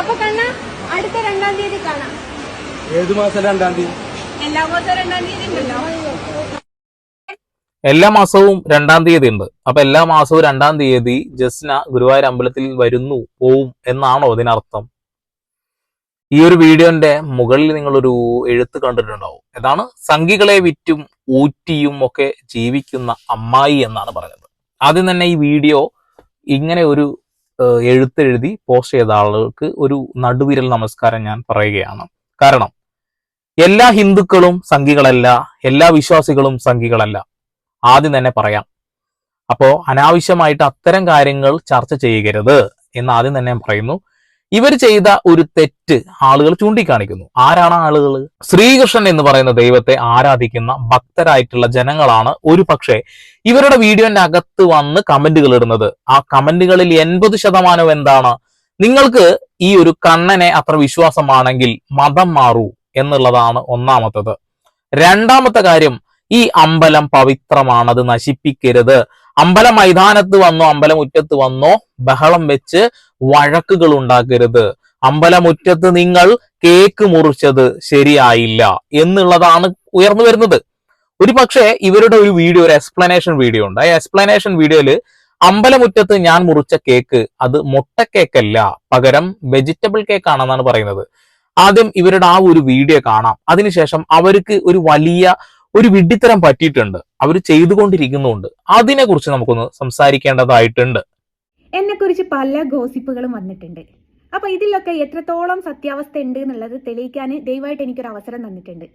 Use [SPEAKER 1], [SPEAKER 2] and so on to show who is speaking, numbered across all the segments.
[SPEAKER 1] അപ്പൊ കണ്ണ അടുത്ത രണ്ടാം തീയതി കാണാം.
[SPEAKER 2] ഏത് മാസം രണ്ടാം തീയതി?
[SPEAKER 1] എല്ലാ മാസവും രണ്ടാം തീയതി ഉണ്ടല്ലോ.
[SPEAKER 3] എല്ലാ മാസവും രണ്ടാം തീയതി ഉണ്ട്. അപ്പൊ എല്ലാ മാസവും രണ്ടാം തീയതി ജസ്ന ഗുരുവായൂർ അമ്പലത്തിൽ വരുന്നു പോവും എന്നാണോ അതിനർത്ഥം? ഈ ഒരു വീഡിയോന്റെ മുകളിൽ നിങ്ങളൊരു എഴുത്ത് കണ്ടിട്ടുണ്ടാവും. ഏതാണ് സംഘികളെ വിറ്റും ഊറ്റിയും ഒക്കെ ജീവിക്കുന്ന അമ്മായി എന്നാണ് പറയുന്നത്. ആദ്യം തന്നെ ഈ വീഡിയോ ഇങ്ങനെ ഒരു എഴുത്തെഴുതി പോസ്റ്റ് ചെയ്ത ആളുകൾക്ക് ഒരു നടുവിരൽ നമസ്കാരം ഞാൻ പറയുകയാണ്. കാരണം എല്ലാ ഹിന്ദുക്കളും സംഘികളല്ല എല്ലാ വിശ്വാസികളും സംഘികളല്ല. ആദ്യം തന്നെ പറയാം. അപ്പോ അനാവശ്യമായിട്ട് അത്തരം കാര്യങ്ങൾ ചർച്ച ചെയ്യരുത് എന്ന് ആദ്യം തന്നെ പറയുന്നു. ഇവർ ചെയ്ത ഒരു തെറ്റ് ആളുകൾ ചൂണ്ടിക്കാണിക്കുന്നു. ആരാണ് ആളുകൾ ശ്രീകൃഷ്ണൻ എന്ന് പറയുന്ന ദൈവത്തെ ആരാധിക്കുന്ന ഭക്തരായിട്ടുള്ള ജനങ്ങളാണ് ഒരു പക്ഷേ ഇവരുടെ വീഡിയോന്റെ അകത്ത് വന്ന് കമന്റുകൾ ഇടുന്നത്. ആ കമന്റുകളിൽ എൺപത് ശതമാനം എന്താണ്? നിങ്ങൾക്ക് ഈ ഒരു കണ്ണനെ അത്ര വിശ്വാസമാണെങ്കിൽ മതം മാറൂ എന്നുള്ളതാണ് ഒന്നാമത്തത്. രണ്ടാമത്തെ കാര്യം ഈ അമ്പലം പവിത്രമാണ് അത് നശിപ്പിക്കരുത്. അമ്പല മൈതാനത്ത് വന്നോ അമ്പലമുറ്റത്ത് വന്നോ ബഹളം വെച്ച് വഴക്കുകൾ ഉണ്ടാക്കരുത്. അമ്പലമുറ്റത്ത് നിങ്ങൾ കേക്ക് മുറിച്ചത് ശരിയായില്ല എന്നുള്ളതാണ് ഉയർന്നു വരുന്നത്. ഒരു പക്ഷേ ഇവരുടെ ഒരു വീഡിയോ ഒരു എക്സ്പ്ലനേഷൻ വീഡിയോ ഉണ്ട്. ആ എക്സ്പ്ലനേഷൻ വീഡിയോയിൽ അമ്പലമുറ്റത്ത് ഞാൻ മുറിച്ച കേക്ക് അത് മുട്ട കേക്കല്ല പകരം വെജിറ്റബിൾ കേക്ക് ആണെന്നാണ് പറയുന്നത്. ആദ്യം ഇവരുടെ ആ ഒരു വീഡിയോ കാണാം. അതിനുശേഷം അവർക്ക് ഒരു വലിയ ഒരു വിഡ്ഢിത്തരം പറ്റിയിട്ടുണ്ട്. അവർ ചെയ്തുകൊണ്ടിരിക്കുന്നുണ്ട്. അതിനെ കുറിച്ച് നമുക്കൊന്ന് സംസാരിക്കേണ്ടതായിട്ടുണ്ട്.
[SPEAKER 4] എന്നെക്കുറിച്ച് പല ഗോസിപ്പുകളും വന്നിട്ടുണ്ട്. അപ്പൊ ഇതിലൊക്കെ എത്രത്തോളം സത്യാവസ്ഥ ഉണ്ട് എന്നുള്ളത് തെളിയിക്കാൻ ദയവായിട്ട് എനിക്കൊരു അവസരം തന്നിട്ടുണ്ട്.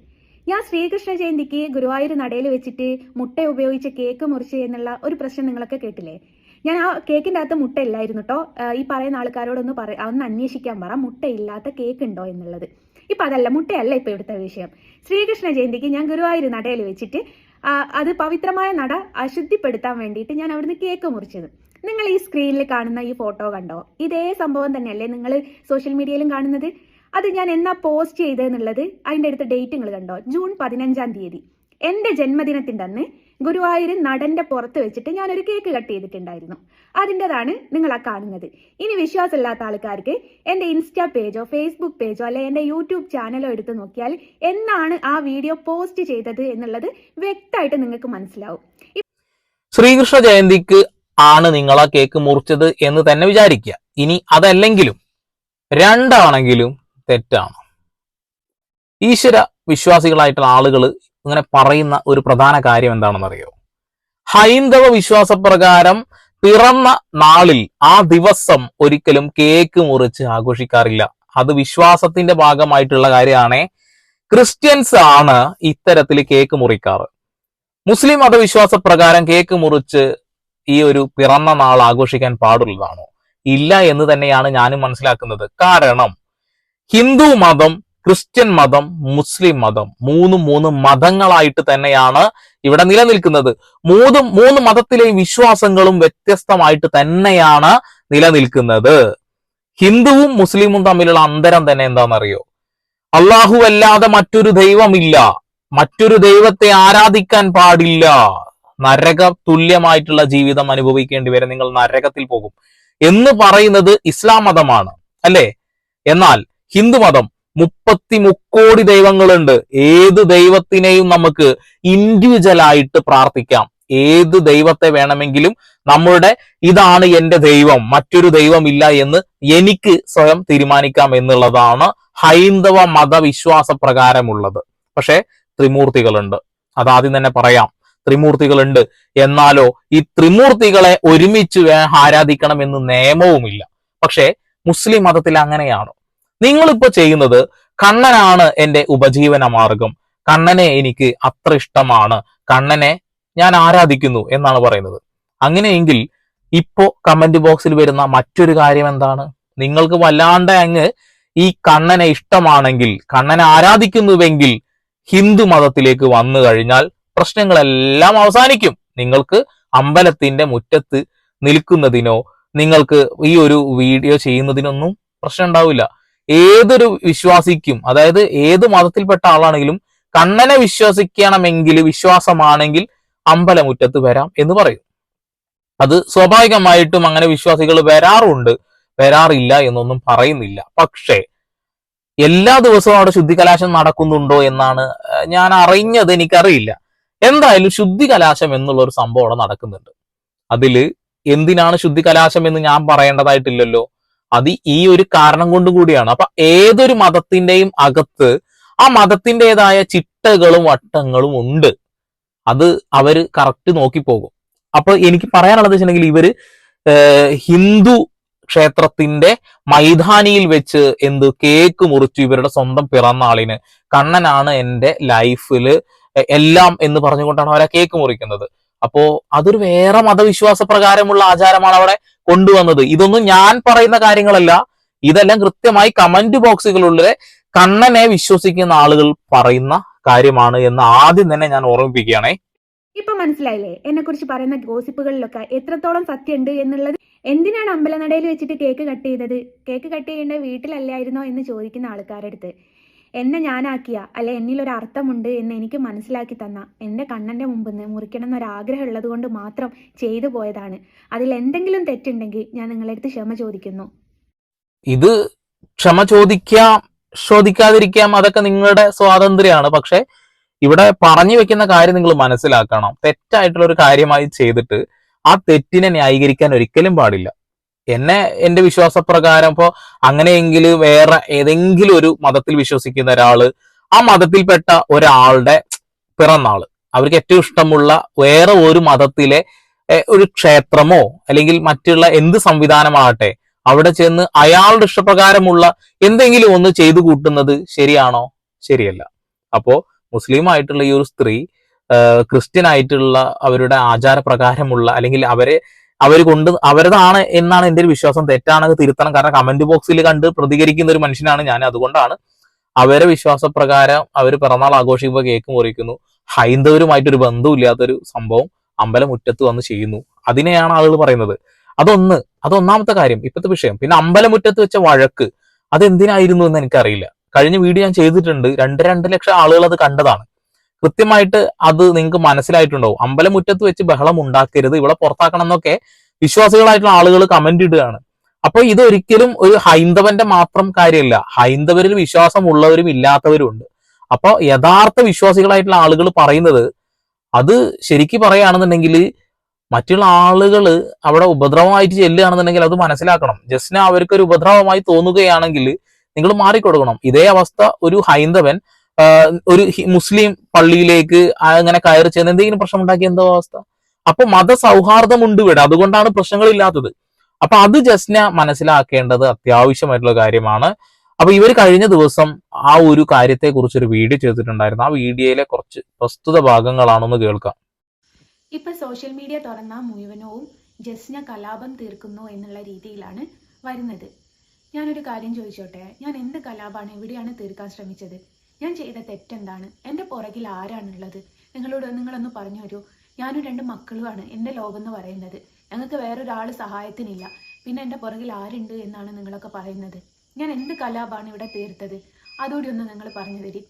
[SPEAKER 4] ഞാൻ ശ്രീകൃഷ്ണ ജയന്തിക്ക് ഗുരുവായൂർ നടയിൽ വെച്ചിട്ട് മുട്ട ഉപയോഗിച്ച് കേക്ക് മുറിച്ച് എന്നുള്ള ഒരു പ്രശ്നം നിങ്ങളൊക്കെ കേട്ടില്ലേ? ഞാൻ ആ കേക്കിന്റെ അകത്ത് മുട്ട ഇല്ലായിരുന്നു കേട്ടോ ഈ പറയുന്ന ആൾക്കാരോടൊന്ന് പറ ഒന്ന് അന്വേഷിക്കാൻ പറ. മുട്ട ഇല്ലാത്ത കേക്ക് ഉണ്ടോ എന്നുള്ളത്. ഇപ്പൊ അതല്ല മുട്ടയല്ല ഇപ്പൊ ഇവിടുത്തെ വിഷയം. ശ്രീകൃഷ്ണ ജയന്തിക്ക് ഞാൻ ഗുരുവായൂർ നടയിൽ വെച്ചിട്ട് അത് പവിത്രമായ നട അശുദ്ധിപ്പെടുത്താൻ വേണ്ടിയിട്ട് ഞാൻ അവിടുന്ന് കേക്ക് മുറിച്ചത്. നിങ്ങൾ ഈ സ്ക്രീനിൽ കാണുന്ന ഈ ഫോട്ടോ കണ്ടോ? ഇതേ സംഭവം തന്നെയല്ലേ നിങ്ങൾ സോഷ്യൽ മീഡിയയിലും കാണുന്നത്? അത് ഞാൻ എന്നാ പോസ്റ്റ് ചെയ്തെന്നുള്ളത് അതിന്റെ അടുത്ത ഡേറ്റ് നിങ്ങൾ കണ്ടോ? ജൂൺ പതിനഞ്ചാം തീയതി. എന്റെ ജന്മദിനത്തിന്റെ അന്ന് ഗുരുവായൂർ നടന്റെ പുറത്ത് വെച്ചിട്ട് ഞാനൊരു കേക്ക് കട്ട് ചെയ്തിട്ടുണ്ടായിരുന്നു. അതിന്റെതാണ് നിങ്ങൾ ആ കാണുന്നത്. ഇനി വിശ്വാസമില്ലാത്ത ആൾക്കാർക്ക് എന്റെ ഇൻസ്റ്റാ പേജോ ഫേസ്ബുക്ക് പേജോ അല്ലെ എന്റെ യൂട്യൂബ് ചാനലോ എടുത്ത് നോക്കിയാൽ എന്നാണ് ആ വീഡിയോ പോസ്റ്റ് ചെയ്തത് എന്നുള്ളത് വ്യക്തമായിട്ട് നിങ്ങൾക്ക് മനസ്സിലാവും.
[SPEAKER 3] ശ്രീകൃഷ്ണ ജയന്തിക്ക് ആണ് നിങ്ങൾ ആ കേക്ക് മുറിച്ചത് എന്ന് തന്നെ വിചാരിക്കുക. ഇനി അതല്ലെങ്കിലും രണ്ടാണെങ്കിലും തെറ്റാണ്. ഈശ്വര വിശ്വാസികളായിട്ടുള്ള ആളുകൾ ഇങ്ങനെ പറയുന്ന ഒരു പ്രധാന കാര്യം എന്താണെന്നറിയോ? ഹൈന്ദവ വിശ്വാസപ്രകാരം പിറന്ന നാളിൽ ആ ദിവസം ഒരിക്കലും കേക്ക് മുറിച്ച് ആഘോഷിക്കാറില്ല. അത് വിശ്വാസത്തിന്റെ ഭാഗമായിട്ടുള്ള കാര്യമാണ്. ക്രിസ്ത്യൻസ് ആണ് ഇത്തരത്തിൽ കേക്ക് മുറിക്കാറ്. മുസ്ലിം മതവിശ്വാസ പ്രകാരം കേക്ക് മുറിച്ച് ഈ ഒരു പിറന്ന നാൾ ആഘോഷിക്കാൻ പാടുള്ളതാണോ? ഇല്ല എന്ന് തന്നെയാണ് ഞാനും മനസ്സിലാക്കുന്നത്. കാരണം ഹിന്ദു മതം ക്രിസ്ത്യൻ മതം മുസ്ലിം മതം മൂന്ന് മൂന്ന് മതങ്ങളായിട്ട് തന്നെയാണ് ഇവിടെ നിലനിൽക്കുന്നത്. മൂന്ന് മൂന്ന് മതത്തിലെയും വിശ്വാസങ്ങളും വ്യത്യസ്തമായിട്ട് തന്നെയാണ് നിലനിൽക്കുന്നത്. ഹിന്ദുവും മുസ്ലിമും തമ്മിലുള്ള അന്തരം തന്നെ എന്താണെന്നറിയോ? അള്ളാഹു അല്ലാതെ മറ്റൊരു ദൈവമില്ല. മറ്റൊരു ദൈവത്തെ ആരാധിക്കാൻ പാടില്ല. നരക തുല്യമായിട്ടുള്ള ജീവിതം അനുഭവിക്കേണ്ടി വരെ. നിങ്ങൾ നരകത്തിൽ പോകും. എന്ന് പറയുന്നത് ഇസ്ലാം മതമാണ്. അല്ലേ? എന്നാൽ ഹിന്ദു മതം മുപ്പത്തി മുക്കോടി ദൈവങ്ങളുണ്ട്. ഏത് ദൈവത്തിനെയും നമുക്ക് ഇൻഡിവിജ്വൽ ആയിട്ട് പ്രാർത്ഥിക്കാം. ഏത് ദൈവത്തെ വേണമെങ്കിലും നമ്മളുടെ ഇതാണ് എന്റെ ദൈവം മറ്റൊരു ദൈവമില്ല എന്ന് എനിക്ക് സ്വയം തീരുമാനിക്കാം എന്നുള്ളതാണ് ഹൈന്ദവ മതവിശ്വാസ പ്രകാരമുള്ളത്. പക്ഷെ ത്രിമൂർത്തികളുണ്ട്. അതാദ്യം തന്നെ പറയാം ത്രിമൂർത്തികളുണ്ട്. എന്നാലോ ഈ ത്രിമൂർത്തികളെ ഒരുമിച്ച് ആരാധിക്കണം എന്ന് നിയമവുമില്ല. പക്ഷേ മുസ്ലിം മതത്തിൽ അങ്ങനെയാണോ. നിങ്ങളിപ്പോ ചെയ്യുന്നത് കണ്ണനാണ് എന്റെ ഉപജീവന മാർഗം. കണ്ണനെ എനിക്ക് അത്ര ഇഷ്ടമാണ്. കണ്ണനെ ഞാൻ ആരാധിക്കുന്നു എന്നാണ് പറയുന്നത്. അങ്ങനെയെങ്കിൽ ഇപ്പോ കമന്റ് ബോക്സിൽ വരുന്ന മറ്റൊരു കാര്യം എന്താണ്? നിങ്ങൾക്ക് വല്ലാണ്ട് അങ്ങ് ഈ കണ്ണനെ ഇഷ്ടമാണെങ്കിൽ കണ്ണനെ ആരാധിക്കുന്നുവെങ്കിൽ ഹിന്ദു മതത്തിലേക്ക് വന്നു കഴിഞ്ഞാൽ പ്രശ്നങ്ങളെല്ലാം അവസാനിക്കും. നിങ്ങൾക്ക് അമ്പലത്തിന്റെ മുറ്റത്ത് നിൽക്കുന്നതിനോ നിങ്ങൾക്ക് ഈ ഒരു വീഡിയോ ചെയ്യുന്നതിനൊന്നും പ്രശ്നം ഉണ്ടാവില്ല. ഏതൊരു വിശ്വാസിക്കും അതായത് ഏത് മതത്തിൽപ്പെട്ട ആളാണെങ്കിലും കണ്ണനെ വിശ്വസിക്കണമെങ്കിൽ വിശ്വാസമാണെങ്കിൽ അമ്പലമുറ്റത്ത് വരാം എന്ന് പറയും. അത് സ്വാഭാവികമായിട്ടും അങ്ങനെ വിശ്വാസികൾ വരാറുണ്ട്. വരാറില്ല എന്നൊന്നും പറയുന്നില്ല. പക്ഷേ എല്ലാ ദിവസവും അവിടെ ശുദ്ധികലാശം നടക്കുന്നുണ്ടോ എന്നാണ് ഞാൻ അറിഞ്ഞത് എനിക്കറിയില്ല. എന്തായാലും ശുദ്ധികലാശം എന്നുള്ള ഒരു സംഭവം അവിടെ നടക്കുന്നുണ്ട്. അതിൽ എന്തിനാണ് ശുദ്ധികലാശം എന്ന് ഞാൻ പറയേണ്ടതായിട്ടില്ലല്ലോ? അത് ഈ ഒരു കാരണം കൊണ്ടും കൂടിയാണ്. അപ്പൊ ഏതൊരു മതത്തിന്റെയും അകത്ത് ആ മതത്തിന്റെതായ ചിട്ടകളും വട്ടങ്ങളും ഉണ്ട്. അത് അവർ കറക്റ്റ് നോക്കിപ്പോകും. അപ്പൊ എനിക്ക് പറയാനുള്ളത് വെച്ചിട്ടുണ്ടെങ്കിൽ ഇവർ ഹിന്ദു ക്ഷേത്രത്തിന്റെ മൈതാനിയിൽ വെച്ച് എന്ത് കേക്ക് മുറിച്ചു ഇവരുടെ സ്വന്തം പിറന്നാളിന് കണ്ണനാണ് എന്റെ ലൈഫിൽ എല്ലാം എന്ന് പറഞ്ഞുകൊണ്ടാണ് അവരെ കേക്ക് മുറിക്കുന്നത്. അപ്പോ അതൊരു വേറെ മതവിശ്വാസ പ്രകാരമുള്ള ആചാരമാണ് അവിടെ. കൊണ്ടുവന്നത്. ഇതൊന്നും ഞാൻ പറയുന്ന കാര്യങ്ങളല്ല. ഇതെല്ലാം കൃത്യമായി കമന്റ് ബോക്സുകളിലെ കണ്ണനെ വിശ്വസിക്കുന്ന ആളുകൾ പറയുന്ന കാര്യമാണ് എന്ന് ആദ്യം തന്നെ ഞാൻ ഓർമ്മിപ്പിക്കുകയാണേ.
[SPEAKER 4] ഇപ്പൊ മനസ്സിലായില്ലേ? എന്നെ കുറിച്ച് പറയുന്ന ഗോസിപ്പുകളിലൊക്കെ എത്രത്തോളം സത്യമുണ്ട് എന്നുള്ളത്? എന്തിനാണ് അമ്പലനടയിൽ വെച്ചിട്ട് കേക്ക് കട്ട് ചെയ്തത്? കേക്ക് കട്ട് ചെയ്യേണ്ട വീട്ടിലല്ലായിരുന്നോ എന്ന് ചോദിക്കുന്ന ആൾക്കാരുടെ അടുത്ത്. എന്നെ ഞാനാക്കിയ അല്ലെ എന്നിലൊരു അർത്ഥമുണ്ട് എന്ന് എനിക്ക് മനസ്സിലാക്കി തന്ന എന്റെ കണ്ണന്റെ മുമ്പിൽ നിന്ന് മുറിക്കണം എന്നൊരാഗ്രഹം ഉള്ളത് കൊണ്ട് മാത്രം ചെയ്തു പോയതാണ്. അതിൽ എന്തെങ്കിലും തെറ്റുണ്ടെങ്കിൽ ഞാൻ നിങ്ങളുടെ അടുത്ത് ക്ഷമ ചോദിക്കുന്നു.
[SPEAKER 3] ഇത് ക്ഷമ ചോദിക്കാം ചോദിക്കാതിരിക്കാം അതൊക്കെ നിങ്ങളുടെ സ്വാതന്ത്ര്യമാണ്. പക്ഷെ ഇവിടെ പറഞ്ഞു വെക്കുന്ന കാര്യം നിങ്ങൾ മനസ്സിലാക്കണം. തെറ്റായിട്ടുള്ള ഒരു കാര്യമായി ചെയ്തിട്ട് ആ തെറ്റിനെ ന്യായീകരിക്കാൻ ഒരിക്കലും പാടില്ല. എന്നെ എന്റെ വിശ്വാസപ്രകാരം ഇപ്പോ അങ്ങനെയെങ്കിൽ വേറെ ഏതെങ്കിലും ഒരു മതത്തിൽ വിശ്വസിക്കുന്ന ഒരാൾ ആ മതത്തിൽപ്പെട്ട ഒരാളുടെ പിറന്നാൾ. അവർക്ക് ഏറ്റവും ഇഷ്ടമുള്ള വേറെ ഒരു മതത്തിലെ ഒരു ക്ഷേത്രമോ അല്ലെങ്കിൽ മറ്റുള്ള എന്ത് സംവിധാനമാകട്ടെ അവിടെ ചെന്ന് അയാളുടെ ഇഷ്ടപ്രകാരമുള്ള എന്തെങ്കിലും ഒന്ന് ചെയ്തു കൂട്ടുന്നത് ശരിയാണോ? ശരിയല്ല. അപ്പോ മുസ്ലിം ആയിട്ടുള്ള ഈ ഒരു സ്ത്രീ ക്രിസ്ത്യൻ ആയിട്ടുള്ള അവരുടെ ആചാരപ്രകാരമുള്ള അല്ലെങ്കിൽ അവരെ അവർ കൊണ്ട് അവരതാണ് എന്നാണ് എന്റെ ഒരു വിശ്വാസം. തെറ്റാണെങ്കിൽ തിരുത്തണം. കാരണം കമന്റ് ബോക്സിൽ കണ്ട് പ്രതികരിക്കുന്ന ഒരു മനുഷ്യനാണ് ഞാൻ. അതുകൊണ്ടാണ് അവരെ വിശ്വാസപ്രകാരം അവർ പിറന്നാൾ ആഘോഷിക്കുമ്പോൾ കേക്ക് മുറിക്കുന്നു. ഹൈന്ദവരുമായിട്ടൊരു ബന്ധമില്ലാത്തൊരു സംഭവം അമ്പലം മുറ്റത്ത് വന്ന് ചെയ്യുന്നു. അതിനെയാണ് ആളുകൾ പറയുന്നത്. അതൊന്ന് അതൊന്നാമത്തെ കാര്യം ഇപ്പോഴത്തെ വിഷയം. പിന്നെ അമ്പലമുറ്റത്ത് വെച്ച വഴക്ക് അതെന്തിനായിരുന്നു എന്ന് എനിക്കറിയില്ല. കഴിഞ്ഞ വീഡിയോ ഞാൻ ചെയ്തിട്ടുണ്ട്. രണ്ട് രണ്ട് ലക്ഷം ആളുകൾ അത് കണ്ടതാണ്. കൃത്യമായിട്ട് അത് നിങ്ങൾക്ക് മനസ്സിലായിട്ടുണ്ടാവും. അമ്പലമുറ്റത്ത് വെച്ച് ബഹളം ഉണ്ടാക്കരുത്. ഇവിടെ പുറത്താക്കണം എന്നൊക്കെ വിശ്വാസികളായിട്ടുള്ള ആളുകൾ കമന്റ് ഇടുകയാണ്. അപ്പൊ ഇതൊരിക്കലും ഒരു ഹൈന്ദവന്റെ മാത്രം കാര്യമല്ല. ഹൈന്ദവരിൽ വിശ്വാസമുള്ളവരും ഇല്ലാത്തവരും ഉണ്ട്. അപ്പൊ യഥാർത്ഥ വിശ്വാസികളായിട്ടുള്ള ആളുകൾ പറയുന്നത് അത് ശരിക്ക് പറയുകയാണെന്നുണ്ടെങ്കിൽ മറ്റുള്ള ആളുകൾ അവിടെ ഉപദ്രവമായിട്ട് ചെല്ലുകയാണെന്നുണ്ടെങ്കിൽ അത് മനസ്സിലാക്കണം. ജസ്റ്റിന് അവർക്കൊരു ഉപദ്രവമായി തോന്നുകയാണെങ്കിൽ നിങ്ങൾ മാറിക്കൊടുക്കണം. ഇതേ അവസ്ഥ ഒരു ഹൈന്ദവൻ ഒരു മുസ്ലിം പള്ളിയിലേക്ക് അങ്ങനെ കയറി ചെന്ന് എന്തെങ്കിലും പ്രശ്നം ഉണ്ടാക്കിയ എന്തോ അവസ്ഥ? അപ്പൊ മത സൗഹാർദ്ദം ഉണ്ട് ഇവിടെ. അതുകൊണ്ടാണ് പ്രശ്നങ്ങളില്ലാത്തത്. അപ്പൊ അത് ജസ്ന മനസ്സിലാക്കേണ്ടത് അത്യാവശ്യമായിട്ടുള്ള കാര്യമാണ്. അപ്പൊ ഇവർ കഴിഞ്ഞ ദിവസം ആ ഒരു കാര്യത്തെ കുറിച്ച് ഒരു വീഡിയോ ചെയ്തിട്ടുണ്ടായിരുന്നു. ആ വീഡിയോയിലെ കുറച്ച് പ്രസ്തുത ഭാഗങ്ങളാണെന്ന് കേൾക്കാം.
[SPEAKER 4] ഇപ്പൊ സോഷ്യൽ മീഡിയ തുറന്ന മുഴുവനവും ജസ്ന കലാപം തീർക്കുന്നു എന്നുള്ള രീതിയിലാണ് വരുന്നത്. ഞാനൊരു കാര്യം ചോദിച്ചോട്ടെ? ഞാൻ എന്ത് കലാപമാണ് എവിടെയാണ് തീർക്കാൻ ശ്രമിച്ചത്? ഞാൻ ചെയ്ത തെറ്റെന്താണ്? എന്റെ പുറകിൽ ആരാണുള്ളത്? നിങ്ങളോട് നിങ്ങളൊന്ന് പറഞ്ഞു തരൂ. ഞാനും രണ്ട് മക്കളുമാണ് എന്റെ ലോകം എന്ന് പറയുന്നത്. ഞങ്ങൾക്ക് വേറൊരാൾ സഹായത്തിനില്ല. പിന്നെ എന്റെ പുറകിൽ ആരുണ്ട് എന്നാണ് നിങ്ങളൊക്കെ പറയുന്നത്. ഞാൻ എന്ത് കലാപമാണ് ഇവിടെ തീർത്തത്? അതുകൂടി ഒന്ന് നിങ്ങൾ പറഞ്ഞു തരി.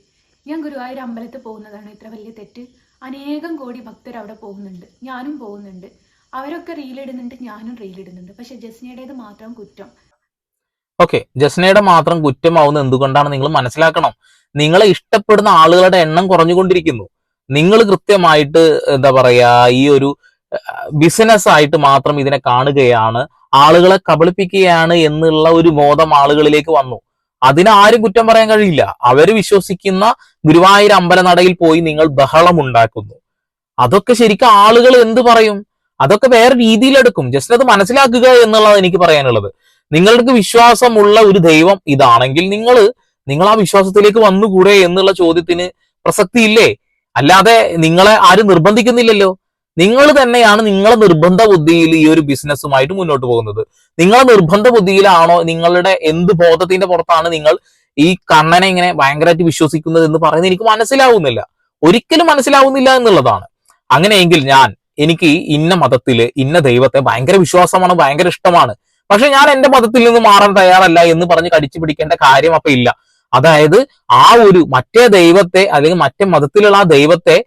[SPEAKER 4] ഞാൻ ഗുരുവായൂർ അമ്പലത്തിൽ പോകുന്നതാണ് ഇത്ര വലിയ തെറ്റ്. അനേകം കോടി ഭക്തർ അവിടെ പോകുന്നുണ്ട്. ഞാനും പോകുന്നുണ്ട്. അവരൊക്കെ റീലിടുന്നുണ്ട് ഞാനും റീലിടുന്നുണ്ട് പക്ഷെ ജസ്നയുടേത് മാത്രം കുറ്റം.
[SPEAKER 3] ഓക്കെ ജസ്നയുടെ മാത്രം കുറ്റമാവുന്നത് എന്തുകൊണ്ടാണ് നിങ്ങൾ മനസ്സിലാക്കണം. നിങ്ങളെ ഇഷ്ടപ്പെടുന്ന ആളുകളുടെ എണ്ണം കുറഞ്ഞുകൊണ്ടിരിക്കുന്നു. നിങ്ങൾ കൃത്യമായിട്ട് എന്താ പറയാ ഈ ഒരു ബിസിനസ് ആയിട്ട് മാത്രം ഇതിനെ കാണുകയാണ് ആളുകളെ കബളിപ്പിക്കുകയാണ് എന്നുള്ള ഒരു ബോധം ആളുകളിലേക്ക് വന്നു. അതിന് ആരും കുറ്റം പറയാൻ കഴിയില്ല. അവർ വിശ്വസിക്കുന്ന ഗുരുവായൂർ അമ്പലനടയിൽ പോയി നിങ്ങൾ ബഹളം ഉണ്ടാക്കുന്നു. അതൊക്കെ ശരിക്കും ആളുകൾ എന്ത് പറയും? അതൊക്കെ വേറെ രീതിയിലെടുക്കും. ജസ്റ്റ് അത് മനസ്സിലാക്കുക എന്നുള്ളത് എനിക്ക് പറയാനുള്ളത്. നിങ്ങൾക്ക് വിശ്വാസമുള്ള ഒരു ദൈവം ഇതാണെങ്കിൽ നിങ്ങൾ നിങ്ങൾ ആ വിശ്വാസത്തിലേക്ക് വന്നുകൂടെ എന്നുള്ള ചോദ്യത്തിന് പ്രസക്തിയില്ലേ? അല്ലാതെ നിങ്ങളെ ആരും നിർബന്ധിക്കുന്നില്ലല്ലോ. നിങ്ങൾ തന്നെയാണ് നിങ്ങളെ നിർബന്ധ ബുദ്ധിയിൽ ഈ ഒരു ബിസിനസ്സുമായിട്ട് മുന്നോട്ട് പോകുന്നത്. നിങ്ങളെ നിർബന്ധ ബുദ്ധിയിലാണോ നിങ്ങളുടെ എന്ത് ബോധത്തിന്റെ പുറത്താണ് നിങ്ങൾ ഈ കണ്ണനെ ഇങ്ങനെ ഭയങ്കരമായിട്ട് വിശ്വസിക്കുന്നത് എന്ന് പറയുന്നത് എനിക്ക് മനസ്സിലാവുന്നില്ല. ഒരിക്കലും മനസ്സിലാവുന്നില്ല എന്നുള്ളതാണ്. അങ്ങനെയെങ്കിൽ ഞാൻ എനിക്ക് ഇന്ന മതത്തിൽ ഇന്ന ദൈവത്തെ ഭയങ്കര വിശ്വാസമാണ് ഭയങ്കര ഇഷ്ടമാണ്. പക്ഷെ ഞാൻ എന്റെ മതത്തിൽ നിന്ന് മാറാൻ തയ്യാറല്ല എന്ന് പറഞ്ഞ് കടിച്ചു പിടിക്കേണ്ട കാര്യം അപ്പൊ ഇല്ല. അതായത് ആ ഒരു മറ്റേ ദൈവത്തെ അല്ലെങ്കിൽ മറ്റേ മതത്തിലുള്ള ആ ദൈവത്തെ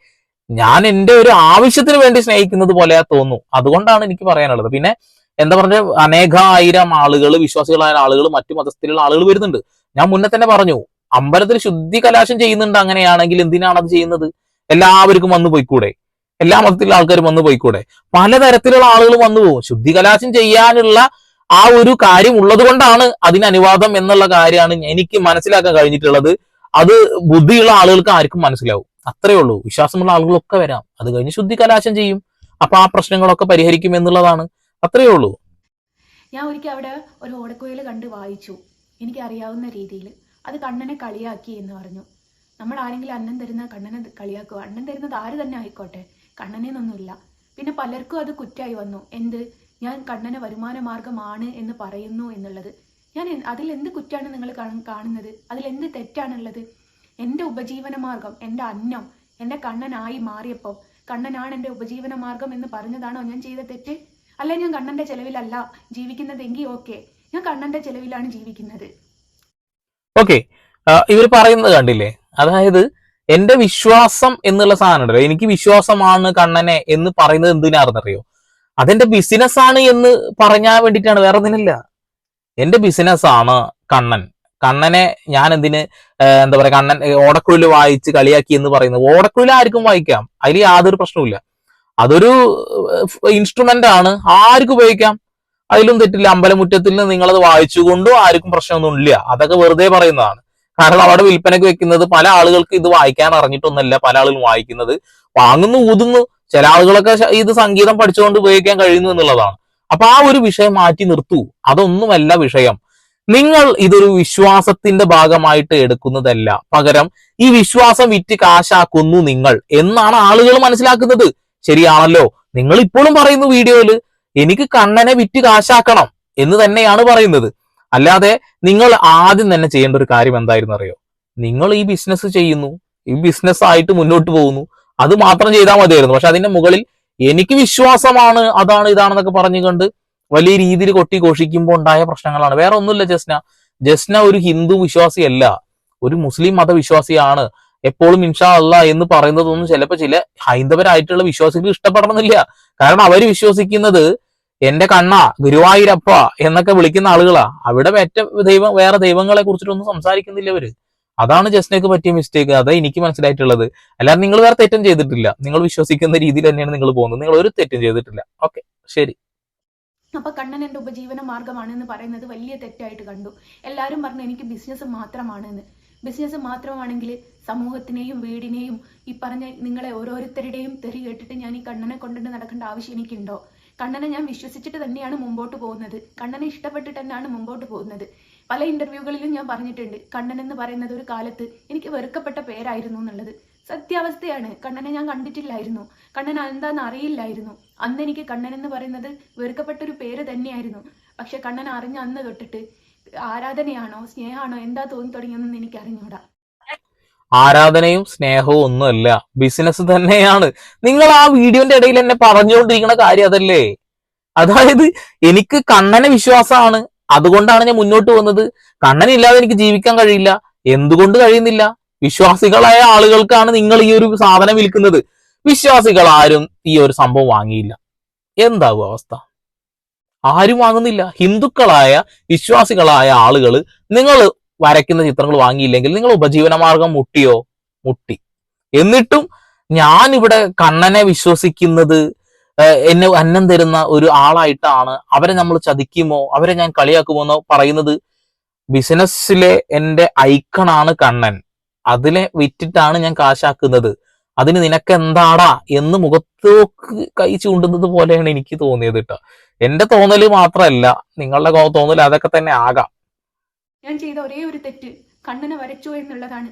[SPEAKER 3] ഞാൻ എന്റെ ഒരു ആവശ്യത്തിന് വേണ്ടി സ്നേഹിക്കുന്നത് പോലെ തോന്നുന്നു. അതുകൊണ്ടാണ് എനിക്ക് പറയാനുള്ളത്. പിന്നെ എന്താ പറഞ്ഞ അനേകായിരം ആളുകൾ വിശ്വാസികളായ ആളുകൾ മറ്റു മതത്തിലുള്ള ആളുകൾ വരുന്നുണ്ട്. ഞാൻ മുന്നേ തന്നെ പറഞ്ഞു അമ്പലത്തിൽ ശുദ്ധി കലാശം ചെയ്യുന്നുണ്ട് അങ്ങനെയാണെങ്കിൽ എന്തിനാണ് അത് ചെയ്യുന്നത്? എല്ലാവർക്കും വന്നു പോയിക്കൂടെ? എല്ലാ മതത്തിലുള്ള ആൾക്കാരും വന്നു പോയിക്കൂടെ? പലതരത്തിലുള്ള ആളുകൾ വന്നു പോകും. ശുദ്ധി കലാശം ചെയ്യാനുള്ള ആ ഒരു കാര്യം ഉള്ളത് കൊണ്ടാണ് അതിന് അനുവാദം എന്നുള്ള കാര്യമാണ് എനിക്ക് മനസ്സിലാക്കാൻ കഴിഞ്ഞിട്ടുള്ളത്. അത് ബുദ്ധിയുള്ള ആളുകൾക്ക് ആർക്കും മനസ്സിലാവും. അത്രേ ഉള്ളൂ. വിശ്വാസമുള്ള ആളുകളൊക്കെ വരാം. അത് കഴിഞ്ഞ് ശുദ്ധി കലാശം ചെയ്യും. അപ്പൊ ആ പ്രശ്നങ്ങളൊക്കെ പരിഹരിക്കും എന്നുള്ളതാണ്. അത്രേ ഉള്ളൂ.
[SPEAKER 5] ഞാൻ ഒരിക്കൽ അവിടെ ഒരു ഓടക്കുഴൽ കണ്ട് വായിച്ചു. എനിക്ക് അറിയാവുന്ന രീതിയിൽ. അത് കണ്ണനെ കളിയാക്കി എന്ന് പറഞ്ഞു. നമ്മൾ ആരെങ്കിലും അന്നം തരുന്ന കണ്ണനെ കളിയാക്കുക. അന്നം തരുന്നത് ആര് തന്നെ ആയിക്കോട്ടെ. കണ്ണനെന്നൊന്നുമില്ല. പിന്നെ പലർക്കും അത് കുറ്റായി വന്നു. എന്ത്? ഞാൻ കണ്ണന വരുമാന മാർഗമാണ് എന്ന് പറയുന്നു എന്നുള്ളത്. ഞാൻ അതിൽ എന്ത് കുറ്റാണ് നിങ്ങൾ കാണുന്നത്? അതിൽ എന്ത് തെറ്റാണുള്ളത്? എന്റെ ഉപജീവന മാർഗം എന്റെ അന്നം എന്റെ കണ്ണനായി മാറിയപ്പോൾ കണ്ണനാണ് എന്റെ ഉപജീവന മാർഗം എന്ന് പറഞ്ഞതാണോ ഞാൻ ചെയ്ത തെറ്റ്? അല്ല ഞാൻ കണ്ണന്റെ ചെലവിലല്ല ജീവിക്കുന്നതെങ്കിൽ ഓക്കെ. ഞാൻ കണ്ണന്റെ ചെലവിലാണ് ജീവിക്കുന്നത്.
[SPEAKER 3] ഓക്കെ. ഇവർ പറയുന്നത് കണ്ടില്ലേ? അതായത് എന്റെ വിശ്വാസം എന്നുള്ള സാധനം ഉണ്ടല്ലോ. എനിക്ക് വിശ്വാസമാണ് കണ്ണനെ എന്ന് പറയുന്നത് എന്തിനാണെന്നറിയോ? അതെന്റെ ബിസിനസ് ആണ് എന്ന് പറയാൻ വേണ്ടിയിട്ടാണ് വേറെ ഒന്നിനില്ല എന്റെ ബിസിനസ് ആണ് കണ്ണൻ. കണ്ണനെ ഞാൻ എന്തിന് എന്താ പറയാ കണ്ണൻ ഓടക്കുഴൽ വായിച്ച് കളിയാക്കി എന്ന് പറയുന്നത്. ഓടക്കുഴൽ ആർക്കും വായിക്കാം. അതിൽ യാതൊരു പ്രശ്നവുമില്ല അതൊരു ഇൻസ്ട്രുമെന്റ് ആണ്. ആർക്കും ഉപയോഗിക്കാം. അതിലും തെറ്റില്ല. അമ്പലമുറ്റത്തിൽ നിന്ന് നിങ്ങളത് വായിച്ചുകൊണ്ടും ആർക്കും പ്രശ്നമൊന്നും ഇല്ല. അതൊക്കെ വെറുതെ പറയുന്നതാണ്. കാരണം അവിടെ വിൽപ്പനയ്ക്ക് വെക്കുന്നത് പല ആളുകൾക്ക് ഇത് വായിക്കാൻ അറിഞ്ഞിട്ടൊന്നല്ല പല ആളുകളും വായിക്കുന്നത്. വാങ്ങുന്നു ഊതുന്നു ചില ആളുകളൊക്കെ ഇത് സംഗീതം പഠിച്ചുകൊണ്ട് ഉപയോഗിക്കാൻ കഴിയുന്നു എന്നുള്ളതാണ്. അപ്പൊ ആ ഒരു വിഷയം മാറ്റി നിർത്തൂ. അതൊന്നുമല്ല വിഷയം. നിങ്ങൾ ഇതൊരു വിശ്വാസത്തിന്റെ ഭാഗമായിട്ട് എടുക്കുന്നതല്ല. പകരം ഈ വിശ്വാസം വിറ്റ് കാശാക്കുന്നു നിങ്ങൾ എന്നാണ് ആളുകൾ മനസ്സിലാക്കുന്നത്. ശരിയാണല്ലോ. നിങ്ങൾ ഇപ്പോഴും പറയുന്നു വീഡിയോയിൽ എനിക്ക് കണ്ണനെ വിറ്റ് കാശാക്കണം എന്ന് തന്നെയാണ് പറയുന്നത്. അല്ലാതെ നിങ്ങൾ ആദ്യം തന്നെ ചെയ്യേണ്ട ഒരു കാര്യം എന്തായിരുന്നു അറിയോ? നിങ്ങൾ ഈ ബിസിനസ് ചെയ്യുന്നു. ഈ ബിസിനസ് ആയിട്ട് മുന്നോട്ട് പോകുന്നു. അത് മാത്രം ചെയ്താൽ മതിയായിരുന്നു. പക്ഷെ അതിന്റെ മുകളിൽ എനിക്ക് വിശ്വാസമാണ് അതാണ് ഇതാണെന്നൊക്കെ പറഞ്ഞുകൊണ്ട് വലിയ രീതിയിൽ കൊട്ടി ഘോഷിക്കുമ്പോൾ ഉണ്ടായ പ്രശ്നങ്ങളാണ്. വേറെ ഒന്നുമില്ല ജസ്ന. ജസ്ന ഒരു ഹിന്ദു വിശ്വാസിയല്ല. ഒരു മുസ്ലിം മതവിശ്വാസിയാണ്. എപ്പോഴും ഇൻഷാ അല്ല എന്ന് പറയുന്നതൊന്നും ചിലപ്പോൾ ചില ഹൈന്ദവരായിട്ടുള്ള വിശ്വാസികൾ ഇഷ്ടപ്പെടണമെന്നില്ല. കാരണം അവർ വിശ്വസിക്കുന്നത് എന്റെ കണ്ണ ഗുരുവായൂരപ്പ എന്നൊക്കെ വിളിക്കുന്ന ആളുകളാ. അവിടെ മറ്റ ദൈവം വേറെ ദൈവങ്ങളെ കുറിച്ചിട്ടൊന്നും സംസാരിക്കുന്നില്ല അവർ. അതാണ് ജസ്റ്റിനേക്ക് പറ്റിയ മിസ്റ്റേക്ക് അതാ എനിക്ക് മനസ്സിലായിട്ടുള്ളത്. അല്ലാതെ നിങ്ങൾ വേറെ തെറ്റും ചെയ്തിട്ടില്ല. നിങ്ങൾ വിശ്വസിക്കുന്ന രീതിയിൽ തന്നെയാണ് നിങ്ങൾ പോകുന്നത്. നിങ്ങൾ ഒരു തെറ്റും ചെയ്തിട്ടില്ല. ഓക്കെ ശരി.
[SPEAKER 5] അപ്പൊ കണ്ണൻ എന്റെ ഉപജീവന മാർഗമാണ് എന്ന് പറയുന്നത് വലിയ തെറ്റായിട്ട് കണ്ടു. എല്ലാവരും പറഞ്ഞു എനിക്ക് ബിസിനസ് മാത്രമാണ് എന്ന് ബിസിനസ് മാത്രമാണെങ്കിൽ സമൂഹത്തിനെയും വീടിനെയും ഈ പറഞ്ഞ നിങ്ങളെ ഓരോരുത്തരുടെയും തെറി കേട്ടിട്ട് ഞാൻ ഈ കണ്ണനെ കൊണ്ടിട്ട് നടക്കേണ്ട ആവശ്യം എനിക്കുണ്ടോ? കണ്ണനെ ഞാൻ വിശ്വസിച്ചിട്ട് തന്നെയാണ് മുമ്പോട്ട് പോകുന്നത്. കണ്ണനെ ഇഷ്ടപ്പെട്ടിട്ട് തന്നെയാണ് മുമ്പോട്ട് പോകുന്നത്. പല ഇന്റർവ്യൂകളിലും ഞാൻ പറഞ്ഞിട്ടുണ്ട്. കണ്ണൻ എന്ന് പറയുന്നത് ഒരു കാലത്ത് എനിക്ക് വെറുക്കപ്പെട്ട പേരായിരുന്നു എന്നുള്ളത്. സത്യാവസ്ഥയാണ്. കണ്ണനെ ഞാൻ കണ്ടിട്ടില്ലായിരുന്നു. കണ്ണൻ എന്താന്ന് അറിയില്ലായിരുന്നു. അന്ന് എനിക്ക് കണ്ണൻ എന്ന് പറയുന്നത് വെറുക്കപ്പെട്ട ഒരു പേര് തന്നെയായിരുന്നു. പക്ഷെ കണ്ണൻ അറിഞ്ഞ അന്ന് തൊട്ടിട്ട് ആരാധനയാണോ സ്നേഹമാണോ എന്താ തോന്നി തുടങ്ങിയെന്ന് എനിക്ക് അറിഞ്ഞൂടാ.
[SPEAKER 3] ആരാധനയും സ്നേഹവും ഒന്നുമല്ല. ബിസിനസ് തന്നെയാണ്. നിങ്ങൾ ആ വീഡിയോന്റെ ഇടയിൽ എന്നെ പറഞ്ഞുകൊണ്ടിരിക്കുന്ന കാര്യം അതല്ലേ? അതായത് എനിക്ക് കണ്ണനെ വിശ്വാസമാണ്. അതുകൊണ്ടാണ് ഞാൻ മുന്നോട്ട് വന്നത് കണ്ണനില്ലാതെ എനിക്ക് ജീവിക്കാൻ കഴിയില്ല. എന്തുകൊണ്ട് കഴിയുന്നില്ല? വിശ്വാസികളായ ആളുകൾക്കാണ് നിങ്ങൾ ഈ ഒരു സാധനം വിൽക്കുന്നത്. വിശ്വാസികൾ ആരും ഈ ഒരു സംഭവം വാങ്ങിയില്ല. എന്താകും അവസ്ഥ? ആരും വാങ്ങുന്നില്ല. ഹിന്ദുക്കളായ വിശ്വാസികളായ ആളുകൾ നിങ്ങൾ വരയ്ക്കുന്ന ചിത്രങ്ങൾ വാങ്ങിയില്ലെങ്കിൽ നിങ്ങൾ ഉപജീവനമാർഗം മുട്ടിയോ? മുട്ടി. എന്നിട്ടും ഞാൻ ഇവിടെ കണ്ണനെ വിശ്വസിക്കുന്നത് എന്നെ അന്നം തരുന്ന ഒരു ആളായിട്ടാണ് അവരെ നമ്മൾ ചതിക്കുമോ? അവരെ ഞാൻ കളിയാക്കുമോ എന്ന് പറയുന്നത് ബിസിനസ്സിലെ എന്റെ ഐക്കണാണ് കണ്ണൻ. അതിലെ വിറ്റിട്ടാണ് ഞാൻ കാശാക്കുന്നത്. അതിന് നിനക്ക് എന്താടാ എന്ന് മുഖത്തോക്ക് കൈ ചൂണ്ടുന്നത് പോലെയാണ് എനിക്ക് തോന്നിയത് കേട്ടോ. എന്റെ തോന്നൽ മാത്രമല്ല നിങ്ങളുടെ തോന്നൽ അതൊക്കെ തന്നെ ആകാം.
[SPEAKER 5] ഞാൻ ചെയ്ത ഒരേ ഒരു തെറ്റ് കണ്ണനെ വരച്ചു എന്നുള്ളതാണ്.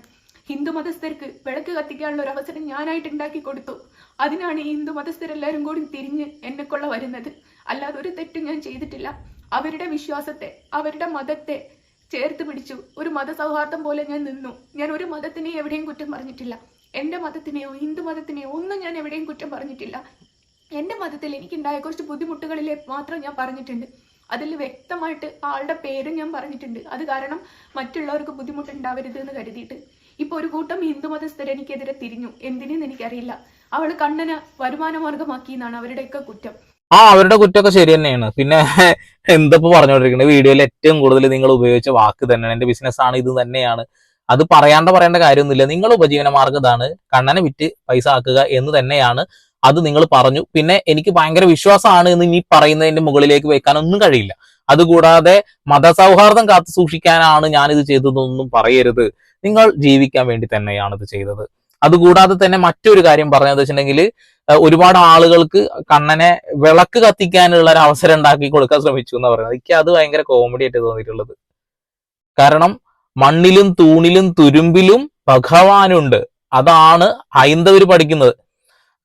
[SPEAKER 5] ഹിന്ദു മതസ്ഥർക്ക് വിളക്ക് കത്തിക്കാനുള്ള ഒരു അവസരം ഞാനായിട്ട് ഉണ്ടാക്കി കൊടുത്തു. അതിനാണ് ഈ ഹിന്ദു മതസ്ഥരെല്ലാവരും കൂടി തിരിഞ്ഞ് എന്നെ കൊള്ള വരുന്നത്. അല്ലാതെ ഒരു തെറ്റും ഞാൻ ചെയ്തിട്ടില്ല. അവരുടെ വിശ്വാസത്തെ അവരുടെ മതത്തെ ചേർത്ത് പിടിച്ചു. ഒരു മതസൗഹാർദ്ദം പോലെ ഞാൻ നിന്നു. ഞാൻ ഒരു മതത്തിനെ എവിടെയും കുറ്റം പറഞ്ഞിട്ടില്ല. എന്റെ മതത്തിനെയോ ഹിന്ദു മതത്തിനെയോ ഒന്നും ഞാൻ എവിടെയും കുറ്റം പറഞ്ഞിട്ടില്ല. എന്റെ മതത്തിൽ എനിക്കുണ്ടായ കുറച്ച് ബുദ്ധിമുട്ടുകളിലെ മാത്രം ഞാൻ പറഞ്ഞിട്ടുണ്ട്. അതിൽ വ്യക്തമായിട്ട് ആളുടെ പേരും ഞാൻ പറഞ്ഞിട്ടുണ്ട്. അത് കാരണം മറ്റുള്ളവർക്ക് ബുദ്ധിമുട്ടുണ്ടാവരുത് എന്ന് കരുതിയിട്ട്. ഇപ്പൊ ഒരു കൂട്ടം ഹിന്ദു മതസ്ഥർ എനിക്കെതിരെ തിരിഞ്ഞു. എന്തിനെന്ന് എനിക്കറിയില്ല. അവൾ കണ്ണന് വരുമാന മാർഗമാക്കി എന്നാണ് അവരുടെയൊക്കെ കുറ്റം.
[SPEAKER 3] ആ അവരുടെ കുറ്റമൊക്കെ ശരി തന്നെയാണ്. പിന്നെ എന്തപ്പോ പറഞ്ഞുകൊണ്ടിരിക്കുന്നത് വീഡിയോയിൽ ഏറ്റവും കൂടുതൽ നിങ്ങൾ ഉപയോഗിച്ച വാക്ക് തന്നെയാണ്. എന്റെ ബിസിനസ് ആണ് ഇത് തന്നെയാണ്. അത് പറയാണ്ട് പറയേണ്ട കാര്യമൊന്നുമില്ല. നിങ്ങൾ ഉപജീവന മാർഗം ഇതാണ്. കണ്ണനെ വിറ്റ് പൈസ ആക്കുക എന്ന് തന്നെയാണ് അത് നിങ്ങൾ പറഞ്ഞു. പിന്നെ എനിക്ക് ഭയങ്കര വിശ്വാസമാണ് എന്ന് ഇനി പറയുന്നതിന്റെ മുകളിലേക്ക് വെക്കാനൊന്നും കഴിയില്ല. അതുകൂടാതെ മതസൗഹാർദ്ദം കാത്തു സൂക്ഷിക്കാനാണ് ഞാൻ ഇത് ചെയ്തതെന്നൊന്നും പറയരുത്. നിങ്ങൾ ജീവിക്കാൻ വേണ്ടി തന്നെയാണ് ഇത് ചെയ്തത്. അതുകൂടാതെ തന്നെ മറ്റൊരു കാര്യം പറഞ്ഞത് വെച്ചിട്ടുണ്ടെങ്കിൽ ഒരുപാട് ആളുകൾക്ക് കണ്ണനെ വിളക്ക് കത്തിക്കാനുള്ള ഒരു അവസരം ഉണ്ടാക്കി കൊടുക്കാൻ ശ്രമിച്ചു എന്ന് പറയുന്നത്. എനിക്ക് അത് ഭയങ്കര കോമഡി ആയിട്ട് തോന്നിയിട്ടുള്ളത്. കാരണം മണ്ണിലും തൂണിലും തുരുമ്പിലും ഭഗവാനുണ്ട്. അതാണ് ഹൈന്ദവർ പഠിക്കുന്നത്.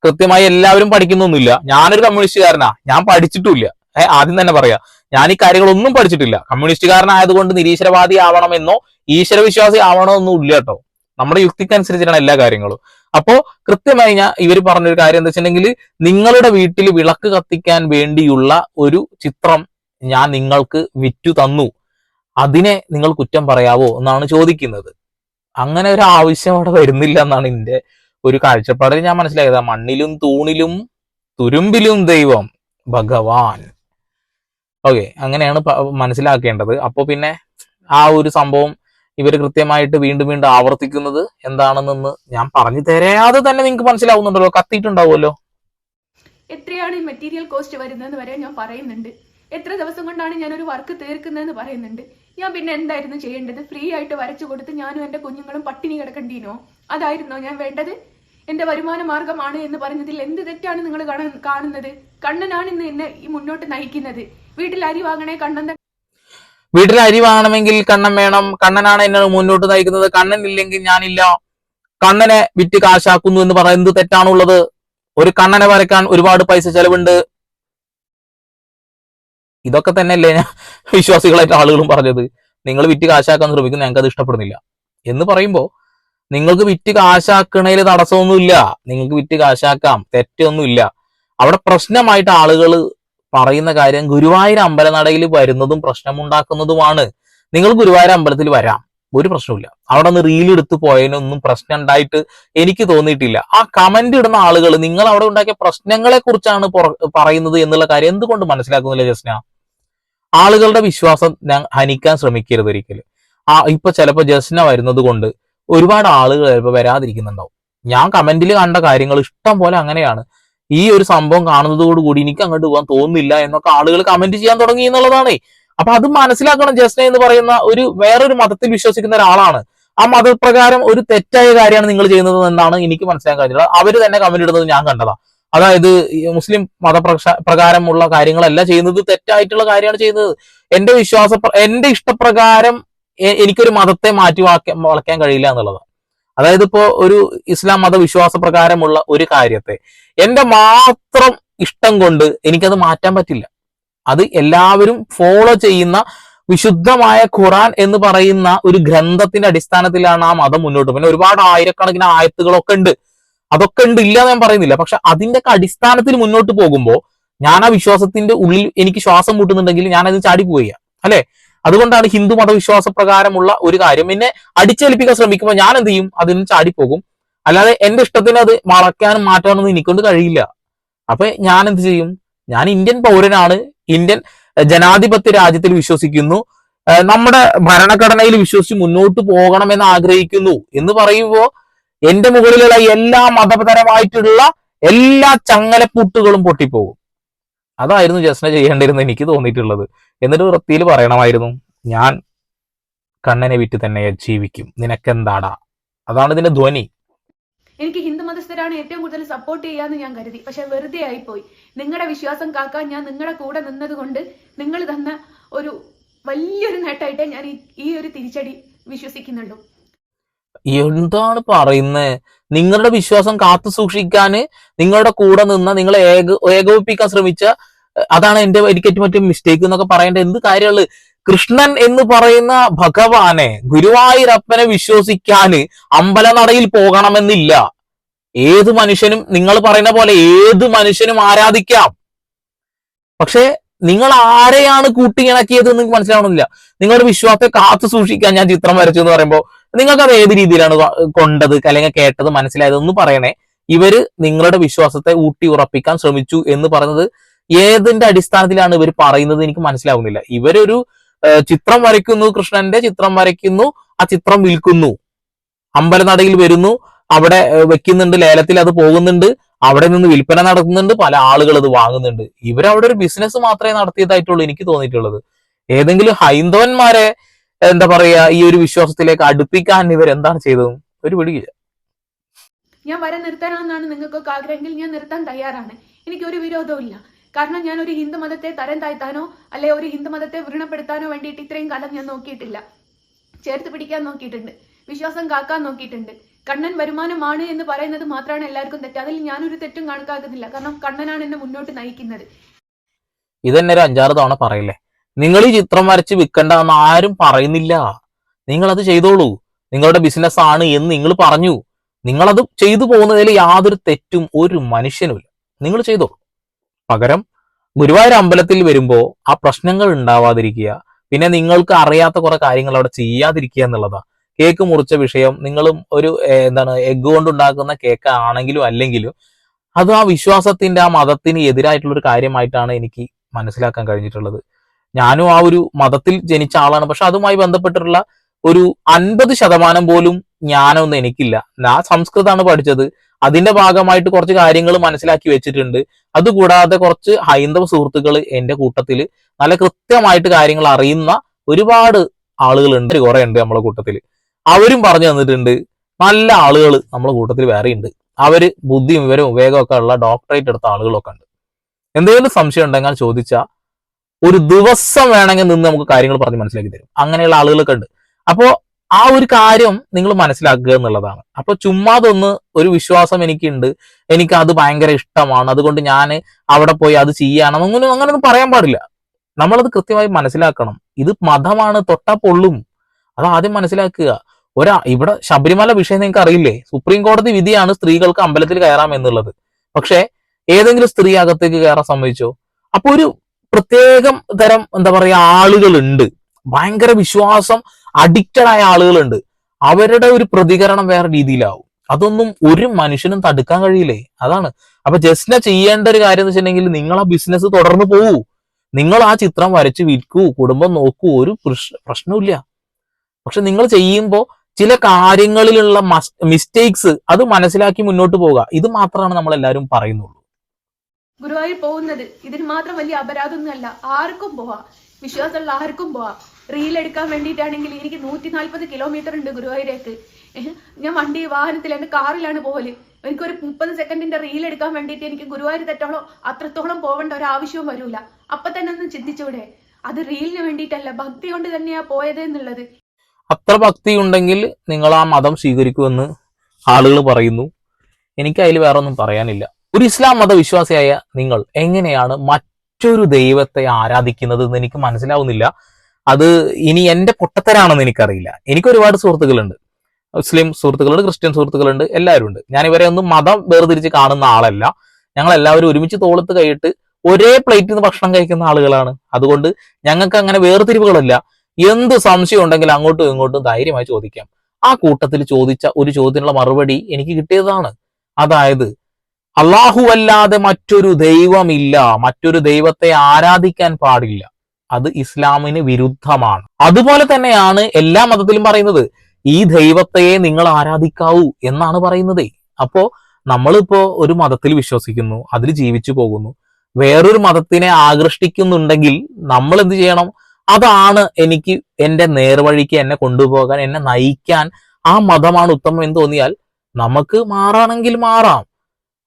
[SPEAKER 3] കൃത്യമായി എല്ലാവരും പഠിക്കുന്നൊന്നുമില്ല. ഞാനൊരു കമ്മ്യൂണിസ്റ്റുകാരനാ. ഞാൻ പഠിച്ചിട്ടുമില്ല. ഏഹ് ആദ്യം തന്നെ പറയാ. ഞാൻ ഈ കാര്യങ്ങളൊന്നും പഠിച്ചിട്ടില്ല. കമ്മ്യൂണിസ്റ്റുകാരനായതുകൊണ്ട് നിരീശ്വരവാദി ആവണമെന്നോ ഈശ്വരവിശ്വാസി ആവണമെന്നോ ഇല്ല കേട്ടോ നമ്മുടെ യുക്തിക്കനുസരിച്ചിട്ടാണ് എല്ലാ കാര്യങ്ങളും. അപ്പോ കൃത്യമായി ഞാൻ ഇവർ പറഞ്ഞൊരു കാര്യം എന്താ വെച്ചിട്ടുണ്ടെങ്കിൽ നിങ്ങളുടെ വീട്ടിൽ വിളക്ക് കത്തിക്കാൻ വേണ്ടിയുള്ള ഒരു ചിത്രം ഞാൻ നിങ്ങൾക്ക് വിറ്റു തന്നു. അതിനെ നിങ്ങൾ കുറ്റം പറയാവോ എന്നാണ് ചോദിക്കുന്നത്. അങ്ങനെ ഒരു ആവശ്യം അവിടെ വരുന്നില്ല എന്നാണ് എന്റെ ഒരു കാഴ്ചപ്പാടിൽ ഞാൻ മനസ്സിലായത് മണ്ണിലും തൂണിലും തുരുമ്പിലും ദൈവം. ഭഗവാൻ. ഓക്കെ അങ്ങനെയാണ് മനസ്സിലാക്കേണ്ടത്. അപ്പൊ പിന്നെ ആ ഒരു സംഭവം ഇവർ കൃത്യമായിട്ട് വീണ്ടും വീണ്ടും ആവർത്തിക്കുന്നത് എന്താണെന്ന് ഞാൻ പറഞ്ഞു തരാതെ തന്നെ നിങ്ങൾക്ക് മനസ്സിലാവുന്നുണ്ടല്ലോ. കത്തിയിട്ടുണ്ടാവുമല്ലോ.
[SPEAKER 5] എത്രയാണ് ഈ മെറ്റീരിയൽ കോസ്റ്റ് വരുന്നതെന്ന് വരെ ഞാൻ പറയുന്നുണ്ട്. എത്ര ദിവസം കൊണ്ടാണ് ഞാൻ ഒരു വർക്ക് തീർക്കുന്നതെന്ന് പറയുന്നുണ്ട്. ഞാൻ പിന്നെ എന്തായിരുന്നു ചെയ്യേണ്ടത്? ഫ്രീ ആയിട്ട് വരച്ചു കൊടുത്ത് ഞാനും എന്റെ കുഞ്ഞുങ്ങളും പട്ടിണി കിടക്കണ്ടീനോ അതായിരുന്നോ ഞാൻ വേണ്ടത്? എന്റെ വരുമാന മാർഗമാണ് എന്ന് പറഞ്ഞതിൽ എന്ത് തെറ്റാണ് നിങ്ങൾ കാണുന്നത്? കണ്ണനാണ് ഇന്ന് എന്നെ ഈ മുന്നോട്ട് നയിക്കുന്നത്. വീട്ടിൽ അരി വാങ്ങണേ കണ്ണൻ
[SPEAKER 3] വീട്ടിൽ അരി വാങ്ങണമെങ്കിൽ കണ്ണൻ വേണം. കണ്ണനാണ് എന്നെ മുന്നോട്ട് നയിക്കുന്നത്. കണ്ണൻ ഇല്ലെങ്കിൽ ഞാനില്ല. കണ്ണനെ വിറ്റ് കാശാക്കുന്നു എന്ന് പറയുന്നത് തെറ്റാണുള്ളത്? ഒരു കണ്ണനെ വരയ്ക്കാൻ ഒരുപാട് പൈസ ചെലവുണ്ട്. ഇതൊക്കെ തന്നെയല്ലേ ഞാൻ വിശ്വാസികളായിട്ട് ആളുകളും പറഞ്ഞത്. നിങ്ങൾ വിറ്റ് കാശാക്കാൻ ശ്രമിക്കുന്നു ഞങ്ങൾക്ക് അത് ഇഷ്ടപ്പെടുന്നില്ല. എന്ന് പറയുമ്പോൾ നിങ്ങൾക്ക് വിറ്റ് കാശാക്കണേൽ തടസ്സമൊന്നുമില്ല. നിങ്ങൾക്ക് വിറ്റ് കാശാക്കാം തെറ്റൊന്നുമില്ല. അവിടെ പ്രശ്നമായിട്ട് ആളുകൾ പറയുന്ന കാര്യം ഗുരുവായൂർ അമ്പലനടയിൽ വരുന്നതും പ്രശ്നമുണ്ടാക്കുന്നതുമാണ്. നിങ്ങൾ ഗുരുവായൂർ അമ്പലത്തിൽ വരാം. ഒരു പ്രശ്നമില്ല അവിടെ നിന്ന് റീൽ എടുത്ത് പോയതിനൊന്നും പ്രശ്നം ഉണ്ടായിട്ട് എനിക്ക് തോന്നിയിട്ടില്ല. ആ കമന്റ് ഇടുന്ന ആളുകൾ നിങ്ങൾ അവിടെ ഉണ്ടാക്കിയ പ്രശ്നങ്ങളെ കുറിച്ചാണ് പറയുന്നത് എന്നുള്ള കാര്യം എന്തുകൊണ്ട് മനസ്സിലാക്കുന്നില്ല ജസ്ന? ആളുകളുടെ വിശ്വാസം ഞാൻ ഹനിക്കാൻ ശ്രമിക്കരുത് ഒരിക്കലും. ആ ഇപ്പൊ ചിലപ്പോൾ ജസ്ന വരുന്നത് കൊണ്ട് ഒരുപാട് ആളുകൾ ചിലപ്പോൾ വരാതിരിക്കുന്നുണ്ടാവും. ഞാൻ കമന്റിൽ കണ്ട കാര്യങ്ങൾ ഇഷ്ടം പോലെ അങ്ങനെയാണ്. ഈ ഒരു സംഭവം കാണുന്നതോടുകൂടി എനിക്ക് അങ്ങോട്ട് പോകാൻ തോന്നുന്നില്ല എന്നൊക്കെ ആളുകൾ കമന്റ് ചെയ്യാൻ തുടങ്ങി എന്നുള്ളതാണ്. അപ്പൊ അത് മനസ്സിലാക്കണം ജസ്ന എന്ന് പറയുന്ന ഒരു വേറൊരു മതത്തിൽ വിശ്വസിക്കുന്ന ഒരാളാണ്. ആ മതപ്രകാരം ഒരു തെറ്റായ കാര്യമാണ് നിങ്ങൾ ചെയ്യുന്നത് എന്നാണ് എനിക്ക് മനസ്സിലാക്കാൻ കഴിഞ്ഞത്. അവർ തന്നെ കമന്റ് ഇടുന്നത് ഞാൻ കണ്ടതാ. അതായത് മുസ്ലിം മതപ്രക്ഷ പ്രകാരമുള്ള കാര്യങ്ങളല്ല ചെയ്യുന്നത് തെറ്റായിട്ടുള്ള കാര്യമാണ് ചെയ്യുന്നത്. എന്റെ വിശ്വാസ എന്റെ ഇഷ്ടപ്രകാരം എനിക്കൊരു മതത്തെ മാറ്റി വളക്കാൻ കഴിയില്ല എന്നുള്ളതാണ്. അതായത് ഇപ്പോ ഒരു ഇസ്ലാം മതവിശ്വാസ പ്രകാരമുള്ള ഒരു കാര്യത്തെ എന്റെ മാത്രം ഇഷ്ടം കൊണ്ട് എനിക്കത് മാറ്റാൻ പറ്റില്ല. അത് എല്ലാവരും ഫോളോ ചെയ്യുന്ന വിശുദ്ധമായ ഖുറാൻ എന്ന് പറയുന്ന ഒരു ഗ്രന്ഥത്തിന്റെ അടിസ്ഥാനത്തിലാണ് ആ മതം മുന്നോട്ട് പിന്നെ ഒരുപാട് ആയിരക്കണക്കിന് ആയത്തുകളൊക്കെ ഉണ്ട്. അതൊക്കെ ഉണ്ട് ഇല്ല എന്ന് ഞാൻ പറയുന്നില്ല. പക്ഷെ അതിന്റെ അടിസ്ഥാനത്തിൽ മുന്നോട്ട് പോകുമ്പോൾ ഞാൻ ആ വിശ്വാസത്തിന്റെ ഉള്ളിൽ എനിക്ക് ശ്വാസം മുട്ടുന്നുണ്ടെങ്കിൽ ഞാൻ അത് ചാടി പോവുക അല്ലെ? അതുകൊണ്ടാണ് ഹിന്ദു മതവിശ്വാസ പ്രകാരമുള്ള ഒരു കാര്യം. എന്നെ അടിച്ചേൽപ്പിക്കാൻ ശ്രമിക്കുമ്പോൾ ഞാൻ എന്ത് ചെയ്യും? അതിന് ചാടിപ്പോകും. അല്ലാതെ എന്റെ ഇഷ്ടത്തിന് അത് വളയ്ക്കാനും മാറ്റാനൊന്നും എനിക്കൊണ്ട് കഴിയില്ല. അപ്പൊ ഞാൻ എന്ത് ചെയ്യും? ഞാൻ ഇന്ത്യൻ പൗരനാണ്. ഇന്ത്യൻ ജനാധിപത്യ രാജ്യത്തിൽ വിശ്വസിക്കുന്നു. നമ്മുടെ ഭരണഘടനയിൽ വിശ്വസിച്ച് മുന്നോട്ട് പോകണമെന്ന് ആഗ്രഹിക്കുന്നു എന്ന് പറയുമ്പോൾ എന്റെ മുകളിലുള്ള എല്ലാ മതപരമായിട്ടുള്ള എല്ലാ ചങ്ങലപ്പൂട്ടുകളും പൊട്ടിപ്പോകും. അതായിരുന്നു ജസ്ന ചെയ്യേണ്ടിരുന്ന എനിക്ക് തോന്നിയിട്ടുള്ളത്. എന്നിട്ട് വൃത്തിയിൽ പറയണമായിരുന്നു ഞാൻ കണ്ണനെ വിറ്റ് തന്നെ ജീവിക്കും. നിനക്കെന്താടാ? അതാണ് ഇതിന്റെ ധ്വനി.
[SPEAKER 5] എനിക്ക് ഹിന്ദു മതസ്ഥരാണ് ഏറ്റവും കൂടുതൽ സപ്പോർട്ട് ചെയ്യാന്ന് ഞാൻ കരുതി. പക്ഷെ വെറുതെ ആയിപ്പോയി. നിങ്ങളുടെ വിശ്വാസം കാക്കാൻ ഞാൻ നിങ്ങളുടെ കൂടെ നിന്നത് കൊണ്ട് നിങ്ങൾ തന്ന ഒരു വലിയൊരു നേട്ടമായിട്ടേ ഞാൻ ഈ ഒരു തിരിച്ചടി വിശ്വസിക്കുന്നുള്ളൂ.
[SPEAKER 3] എന്താണ് പറയുന്നത് നിങ്ങളുടെ വിശ്വാസം കാത്തു സൂക്ഷിക്കാന് നിങ്ങളുടെ കൂടെ നിന്ന നിങ്ങളെ ഏക ഏകോപിപ്പിക്കാൻ ശ്രമിച്ച അതാണ് എന്റെ എനിക്ക് ഏറ്റവും മിസ്റ്റേക്ക് എന്നൊക്കെ പറയേണ്ട എന്ത് കാര്യമുള്ളത് കൃഷ്ണൻ എന്ന് പറയുന്ന ഭഗവാനെ ഗുരുവായൂരപ്പനെ വിശ്വസിക്കാന് അമ്പലനടയിൽ പോകണമെന്നില്ല. ഏത് മനുഷ്യനും നിങ്ങൾ പറയുന്ന പോലെ ഏത് മനുഷ്യനും ആരാധിക്കാം. പക്ഷേ നിങ്ങൾ ആരെയാണ് കൂട്ടിയിണക്കിയത് എന്ന് മനസ്സിലാവണമെന്നില്ല. നിങ്ങളുടെ വിശ്വാസത്തെ കാത്തു സൂക്ഷിക്കാൻ ഞാൻ ചിത്രം വരച്ചു എന്ന് പറയുമ്പോൾ നിങ്ങൾക്ക് അത് ഏത് രീതിയിലാണ് കൊണ്ടത് അല്ലെങ്കിൽ കേട്ടത് മനസ്സിലായത് ഒന്ന് പറയണേ. ഇവർ നിങ്ങളുടെ വിശ്വാസത്തെ ഊട്ടി ഉറപ്പിക്കാൻ ശ്രമിച്ചു എന്ന് പറയുന്നത് ഏതിന്റെ അടിസ്ഥാനത്തിലാണ് ഇവർ പറയുന്നത് എനിക്ക് മനസ്സിലാവുന്നില്ല. ഇവരൊരു ചിത്രം വരയ്ക്കുന്നു കൃഷ്ണന്റെ ചിത്രം വരയ്ക്കുന്നു ആ ചിത്രം വിൽക്കുന്നു. അമ്പലനടയിൽ വരുന്നു അവിടെ വെക്കുന്നുണ്ട് ലേലത്തിൽ അത് പോകുന്നുണ്ട് അവിടെ നിന്ന് വിൽപ്പന നടത്തുന്നുണ്ട് പല ആളുകൾ അത് വാങ്ങുന്നുണ്ട്. ഇവരവിടെ ഒരു ബിസിനസ് മാത്രമേ നടത്തിയതായിട്ടുള്ളൂ എനിക്ക് തോന്നിയിട്ടുള്ളത്. ഏതെങ്കിലും ഹൈന്ദവന്മാരെ എന്താ പറയാ ഈ ഒരു വിശ്വാസത്തിലേക്ക് അടുപ്പിക്കാൻ ഇവർ എന്താണ് ചെയ്തത്? ഒരു പിടിയില്ല
[SPEAKER 5] ഞാൻ വരെ നിർത്തണമെന്നാണ് നിങ്ങൾക്കൊക്കെ ആഗ്രഹമെങ്കിൽ ഞാൻ നിർത്താൻ തയ്യാറാണ്. എനിക്ക് ഒരു വിരോധവും ഇല്ല കാരണം ഞാൻ ഒരു ഹിന്ദു മതത്തെ തരം താഴ്ത്താനോ അല്ലെ ഒരു ഹിന്ദു മതത്തെ വൃണപ്പെടുത്താനോ വേണ്ടിയിട്ട് ഇത്രയും കാലം ഞാൻ നോക്കിയിട്ടില്ല. ചേർത്ത് പിടിക്കാൻ നോക്കിയിട്ടുണ്ട്. വിശ്വാസം കാക്കാൻ നോക്കിയിട്ടുണ്ട്. കണ്ണൻ വരുമാനമാണ് എന്ന് പറയുന്നത് മാത്രമാണ് എല്ലാവർക്കും തെറ്റ്. അതിൽ ഞാനൊരു തെറ്റും കണക്കാക്കുന്നില്ല. കാരണം കണ്ണനാണ് എന്നെ മുന്നോട്ട് നയിക്കുന്നത്.
[SPEAKER 3] ഇതന്നെ ഒരു അഞ്ചാറ് തവണ പറയില്ലേ? നിങ്ങൾ ഈ ചിത്രം വരച്ച് വിൽക്കണ്ട എന്ന് ആരും പറയുന്നില്ല. നിങ്ങൾ അത് ചെയ്തോളൂ. നിങ്ങളുടെ ബിസിനസ് ആണ് എന്ന് നിങ്ങൾ പറഞ്ഞു. നിങ്ങളത് ചെയ്തു പോകുന്നതിൽ യാതൊരു തെറ്റും ഒരു മനുഷ്യനുമില്ല നിങ്ങൾ ചെയ്തോളൂ. പകരം ഗുരുവായൂർ അമ്പലത്തിൽ വരുമ്പോ ആ പ്രശ്നങ്ങൾ ഉണ്ടാവാതിരിക്കുക. പിന്നെ നിങ്ങൾക്ക് അറിയാത്ത കുറെ കാര്യങ്ങൾ അവിടെ ചെയ്യാതിരിക്കുക എന്നുള്ളതാണ് കേക്ക് മുറിച്ച വിഷയം നിങ്ങളും ഒരു എന്താണ് എഗ്ഗ് കൊണ്ടുണ്ടാക്കുന്ന കേക്ക് ആണെങ്കിലും അല്ലെങ്കിലും അത് ആ വിശ്വാസത്തിന്റെ ആ മതത്തിന് എതിരായിട്ടുള്ള ഒരു കാര്യമായിട്ടാണ് എനിക്ക് മനസ്സിലാക്കാൻ കഴിഞ്ഞിട്ടുള്ളത്. ഞാനും ആ ഒരു മതത്തിൽ ജനിച്ച ആളാണ്. പക്ഷെ അതുമായി ബന്ധപ്പെട്ടിട്ടുള്ള ഒരു അൻപത് ശതമാനം പോലും ജ്ഞാനമൊന്നും എനിക്കില്ല. ഞാൻ സംസ്കൃതമാണ് പഠിച്ചത്. അതിന്റെ ഭാഗമായിട്ട് കുറച്ച് കാര്യങ്ങൾ മനസ്സിലാക്കി വെച്ചിട്ടുണ്ട്. അതുകൂടാതെ കുറച്ച് ഹൈന്ദവ സുഹൃത്തുക്കൾ എന്റെ കൂട്ടത്തിൽ നല്ല കൃത്യമായിട്ട് കാര്യങ്ങൾ അറിയുന്ന ഒരുപാട് ആളുകളുണ്ട്. കുറെ ഉണ്ട് നമ്മളെ കൂട്ടത്തിൽ അവരും പറഞ്ഞു തന്നിട്ടുണ്ട് നല്ല ആളുകൾ നമ്മളെ കൂട്ടത്തിൽ വേറെ ഉണ്ട്. അവർ ബുദ്ധിയും വിവരവും വേഗമൊക്കെ ഉള്ള ഡോക്ടറേറ്റ് എടുത്ത ആളുകളൊക്കെ ഉണ്ട്. എന്തെങ്കിലും സംശയം ഉണ്ടെങ്കിൽ ചോദിച്ചാൽ ഒരു ദിവസം വേണമെങ്കിൽ നിന്ന് നമുക്ക് കാര്യങ്ങൾ പറഞ്ഞ് മനസ്സിലാക്കി തരും. അങ്ങനെയുള്ള ആളുകളൊക്കെ ഉണ്ട്. അപ്പോ ആ ഒരു കാര്യം നിങ്ങൾ മനസ്സിലാക്കുക എന്നുള്ളതാണ്. അപ്പൊ ചുമ്മാതൊന്ന് ഒരു വിശ്വാസം എനിക്കുണ്ട്. എനിക്ക് അത് ഭയങ്കര ഇഷ്ടമാണ്. അതുകൊണ്ട് ഞാൻ അവിടെ പോയി അത് ചെയ്യണം അങ്ങനെ അങ്ങനെയൊന്നും പറയാൻ പാടില്ല. നമ്മളത് കൃത്യമായി മനസ്സിലാക്കണം. ഇത് മതമാണ് തൊട്ടാ പൊള്ളും. അത് ആദ്യം മനസ്സിലാക്കുക. ഒരാ ഇവിടെ ശബരിമല വിഷയം നിങ്ങൾക്ക് അറിയില്ലേ? സുപ്രീം കോടതി വിധിയാണ് സ്ത്രീകൾക്ക് അമ്പലത്തിൽ കയറാം എന്നുള്ളത്. പക്ഷേ ഏതെങ്കിലും സ്ത്രീ അകത്തേക്ക് കയറാൻ സമ്മതിച്ചോ? അപ്പൊ ഒരു പ്രത്യേകം തരം എന്താ പറയുക ആളുകളുണ്ട്. ഭയങ്കര വിശ്വാസം അഡിക്റ്റഡ് ആയ ആളുകളുണ്ട്. അവരുടെ ഒരു പ്രതികരണം വേറെ രീതിയിലാവും. അതൊന്നും ഒരു മനുഷ്യനും തടുക്കാൻ കഴിയില്ലേ? അതാണ്. അപ്പൊ ജസ്റ്റിനെ ചെയ്യേണ്ട ഒരു കാര്യം എന്ന് വെച്ചിട്ടുണ്ടെങ്കിൽ നിങ്ങൾ ആ ബിസിനസ് തുടർന്ന് പോകൂ. നിങ്ങൾ ആ ചിത്രം വരച്ച് വിൽക്കൂ കുടുംബം നോക്കൂ ഒരു പ്രശ്നമില്ല പക്ഷെ നിങ്ങൾ ചെയ്യുമ്പോൾ ചില കാര്യങ്ങളിലുള്ള മിസ്റ്റേക്സ് അത് മനസ്സിലാക്കി മുന്നോട്ട് പോവുക. ഇത് മാത്രമാണ് നമ്മൾ എല്ലാവരും പറയുന്നുള്ളൂ.
[SPEAKER 5] ഗുരുവായൂർ പോകുന്നത് ഇതിന് മാത്രം വലിയ അപരാധമൊന്നുമല്ല. ആർക്കും പോവാം. വിശ്വാസമുള്ള ആർക്കും പോവാം. റീൽ എടുക്കാൻ വേണ്ടിയിട്ടാണെങ്കിൽ എനിക്ക് നൂറ്റി നാൽപ്പത് കിലോമീറ്റർ ഉണ്ട് ഗുരുവായൂരേക്ക്. ഞാൻ വണ്ടി വാഹനത്തിൽ എന്റെ കാറിലാണ് പോകൽ എനിക്കൊരു മുപ്പത് സെക്കൻഡിന്റെ റീൽ എടുക്കാൻ വേണ്ടിയിട്ട് എനിക്ക് ഗുരുവായൂർ തെറ്റോളം അത്രത്തോളം പോവേണ്ട ഒരു ആവശ്യവും വരൂല. അപ്പൊ തന്നെ ഒന്ന് ചിന്തിച്ചൂടെ. അത് റീലിന് വേണ്ടിയിട്ടല്ല ഭക്തി കൊണ്ട് തന്നെയാ പോയത് എന്നുള്ളത്.
[SPEAKER 3] അത്ര ഭക്തി ഉണ്ടെങ്കിൽ നിങ്ങൾ ആ മതം സ്വീകരിക്കുമെന്ന് ആളുകൾ പറയുന്നു. എനിക്ക് അതിൽ വേറെ ഒന്നും പറയാനില്ല. ഒരു ഇസ്ലാം മതവിശ്വാസിയായ നിങ്ങൾ എങ്ങനെയാണ് മറ്റൊരു ദൈവത്തെ ആരാധിക്കുന്നത് എന്ന് എനിക്ക് മനസ്സിലാവുന്നില്ല. അത് ഇനി എന്റെ പൊട്ടത്തരാണെന്ന് എനിക്കറിയില്ല. എനിക്ക് ഒരുപാട് സുഹൃത്തുക്കളുണ്ട്. മുസ്ലിം സുഹൃത്തുക്കളുണ്ട് ക്രിസ്ത്യൻ സുഹൃത്തുക്കളുണ്ട് എല്ലാവരും ഉണ്ട്. ഞാൻ ഇവരെ ഒന്നും മതം വേർതിരിച്ച് കാണുന്ന ആളല്ല. ഞങ്ങൾ എല്ലാവരും ഒരുമിച്ച് തോളത്ത് കൈയിട്ട് ഒരേ പ്ലേറ്റിൽ നിന്ന് ഭക്ഷണം കഴിക്കുന്ന ആളുകളാണ്. അതുകൊണ്ട് ഞങ്ങൾക്ക് അങ്ങനെ വേർതിരിവുകളില്ല. എന്ത് സംശയം ഉണ്ടെങ്കിൽ അങ്ങോട്ടും ഇങ്ങോട്ടും ധൈര്യമായി ചോദിക്കാം. ആ കൂട്ടത്തിൽ ചോദിച്ച ഒരു ചോദ്യത്തിനുള്ള മറുപടി എനിക്ക് കിട്ടിയതാണ്. അതായത് അള്ളാഹു അല്ലാതെ മറ്റൊരു ദൈവമില്ല മറ്റൊരു ദൈവത്തെ ആരാധിക്കാൻ പാടില്ല. അത് ഇസ്ലാമിന് വിരുദ്ധമാണ്. അതുപോലെ തന്നെയാണ് എല്ലാ മതത്തിലും പറയുന്നത് ഈ ദൈവത്തെയെ നിങ്ങൾ ആരാധിക്കാവൂ എന്നാണ് പറയുന്നത്. അപ്പോ നമ്മളിപ്പോ ഒരു മതത്തിൽ വിശ്വസിക്കുന്നു അതിൽ ജീവിച്ചു പോകുന്നു. വേറൊരു മതത്തിനെ ആകർഷിക്കുന്നുണ്ടെങ്കിൽ നമ്മൾ എന്ത് ചെയ്യണം? അതാണ് എനിക്ക് എന്റെ നേർവഴിക്ക് എന്നെ കൊണ്ടുപോകാൻ എന്നെ നയിക്കാൻ ആ മതമാണ് ഉത്തമം എന്ന് തോന്നിയാൽ നമുക്ക് മാറാണെങ്കിൽ മാറാം.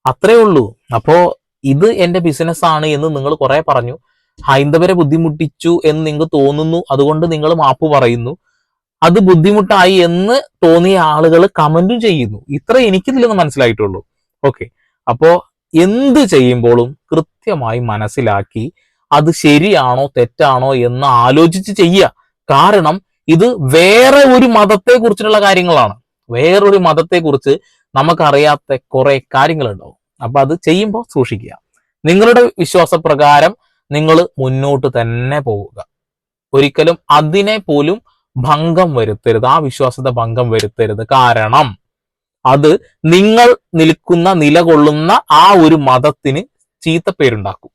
[SPEAKER 3] അത്രേ ഉള്ളൂ. അപ്പോ ഇത് എന്റെ ബിസിനസ് ആണ് എന്ന് നിങ്ങൾ കുറെ പറഞ്ഞു. ഹൈന്ദവരെ ബുദ്ധിമുട്ടിച്ചു എന്ന് നിങ്ങൾക്ക് തോന്നുന്നു. അതുകൊണ്ട് നിങ്ങൾ മാപ്പ് പറയുന്നു. അത് ബുദ്ധിമുട്ടായി എന്ന് തോന്നിയ ആളുകൾ കമന്റും ചെയ്യുന്നു. ഇത്ര എനിക്കിതിലൊന്ന് മനസ്സിലായിട്ടുള്ളൂ. ഓക്കെ അപ്പോ എന്ത് ചെയ്യുമ്പോഴും കൃത്യമായി മനസ്സിലാക്കി അത് ശരിയാണോ തെറ്റാണോ എന്ന് ആലോചിച്ച് ചെയ്യുക. കാരണം ഇത് വേറെ ഒരു മതത്തെ കുറിച്ചിട്ടുള്ള കാര്യങ്ങളാണ്. വേറൊരു മതത്തെ കുറിച്ച് നമുക്കറിയാത്ത കുറെ കാര്യങ്ങളുണ്ടാവും. അപ്പൊ അത് ചെയ്യുമ്പോൾ സൂക്ഷിക്കുക. നിങ്ങളുടെ വിശ്വാസപ്രകാരം നിങ്ങൾ മുന്നോട്ട് തന്നെ പോവുക. ഒരിക്കലും അതിനെ പോലും ഭംഗം വരുത്തരുത്. ആ വിശ്വാസത്തെ ഭംഗം വരുത്തരുത്. കാരണം അത് നിങ്ങൾ നിൽക്കുന്ന നിലകൊള്ളുന്ന ആ ഒരു മതത്തിന് ചീത്ത പേരുണ്ടാക്കും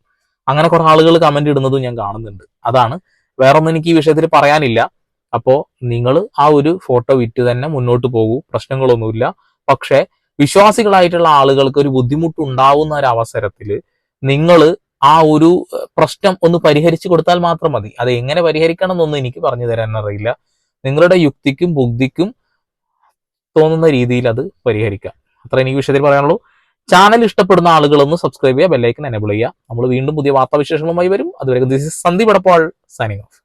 [SPEAKER 3] അങ്ങനെ കുറെ ആളുകൾ കമന്റ് ഇടുന്നതും ഞാൻ കാണുന്നുണ്ട്. അതാണ്. വേറൊന്നും എനിക്ക് ഈ വിഷയത്തിൽ പറയാനില്ല. അപ്പോ നിങ്ങൾ ആ ഒരു ഫോട്ടോ വിറ്റ് തന്നെ മുന്നോട്ട് പോകൂ. പ്രശ്നങ്ങളൊന്നുമില്ല. പക്ഷെ വിശ്വാസികളായിട്ടുള്ള ആളുകൾക്ക് ഒരു ബുദ്ധിമുട്ട് ഉണ്ടാവുന്ന ഒരു അവസരത്തിൽ നിങ്ങൾ ആ ഒരു പ്രശ്നം ഒന്ന് പരിഹരിച്ചു കൊടുത്താൽ മാത്രം മതി. അത് എങ്ങനെ പരിഹരിക്കണം എന്നൊന്നും എനിക്ക് പറഞ്ഞു തരാൻ അറിയില്ല. നിങ്ങളുടെ യുക്തിക്കും ബുദ്ധിക്കും തോന്നുന്ന രീതിയിൽ അത് പരിഹരിക്കാം. അത്ര എനിക്ക് വിഷയത്തിൽ പറയാനുള്ളൂ. ചാനൽ ഇഷ്ടപ്പെടുന്ന ആളുകളൊന്ന് സബ്സ്ക്രൈബ് ചെയ്യുക ബെല്ലൈക്കൻ എനബിൾ ചെയ്യുക. നമ്മൾ വീണ്ടും പുതിയ വാർത്താവിശേഷങ്ങളുമായി വരും. അതുവരെ this is Sandeep Edappal signing off